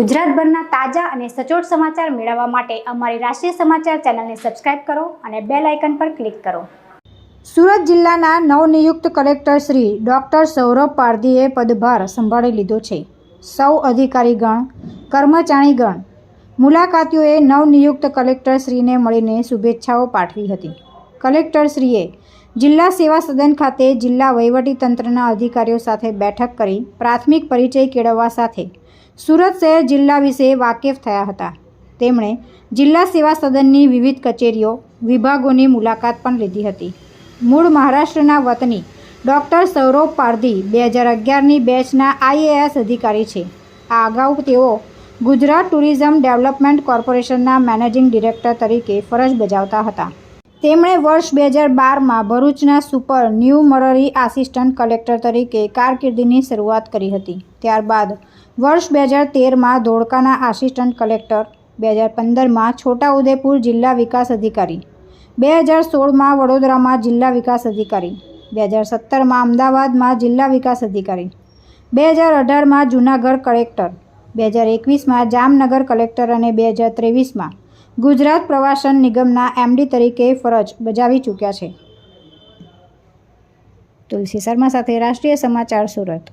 ગુજરાતભરના તાજા અને સચોટ સમાચાર મેળવવા માટે અમારી રાષ્ટ્રીય સમાચાર ચેનલને સબસ્ક્રાઇબ કરો અને બેલ આઇકન પર ક્લિક કરો. સુરત જિલ્લાના નવનિયુક્ત કલેક્ટર શ્રી ડૉક્ટર સૌરભ પારધીએ પદભાર સંભાળી લીધો છે. સૌ અધિકારીગણ, કર્મચારીગણ, મુલાકાતીઓએ નવનિયુક્ત કલેક્ટરશ્રીને મળીને શુભેચ્છાઓ પાઠવી હતી. કલેક્ટરશ્રીએ જિલ્લા સેવા સદન ખાતે જિલ્લા વહીવટીતંત્રના અધિકારીઓ સાથે બેઠક કરી પ્રાથમિક પરિચય કેળવવા સાથે સુરત શહેર જિલ્લા વિશે વાકેફ થયા હતા. તેમણે જિલ્લા સેવા સદનની વિવિધ કચેરીઓ, વિભાગોની મુલાકાત પણ લીધી હતી. મૂળ મહારાષ્ટ્રના વતની ડૉક્ટર સૌરભ પારધી બે હજાર અગિયારની બેચના આઈએએસ અધિકારી છે. આ અગાઉ તેઓ ગુજરાત ટુરિઝમ ડેવલપમેન્ટ કોર્પોરેશનના મેનેજિંગ ડિરેક્ટર તરીકે ફરજ બજાવતા હતા. તેમણે વર્ષ બે હજાર બારમાં ભરૂચના supernumerary assistant collector તરીકે કારકિર્દીની શરૂઆત કરી હતી. ત્યારબાદ વર્ષ બે હજાર તેરમાં ધોળકાના આસિસ્ટન્ટ કલેક્ટર, બે હજાર પંદરમાં છોટાઉદેપુર જિલ્લા વિકાસ અધિકારી, બે હજાર સોળમાં વડોદરામાં જિલ્લા વિકાસ અધિકારી, બે હજાર સત્તરમાં અમદાવાદમાં જિલ્લા વિકાસ અધિકારી, બે હજાર અઢારમાં જૂનાગઢ કલેક્ટર, બે હજાર એકવીસમાં જામનગર કલેક્ટર અને બે હજાર ત્રેવીસમાં ગુજરાત પ્રવાસન નિગમના એમડી તરીકે ફરજ બજાવી ચૂક્યા છે. તુલસી શર્મા સાથે રાષ્ટ્રીય સમાચાર સુરત.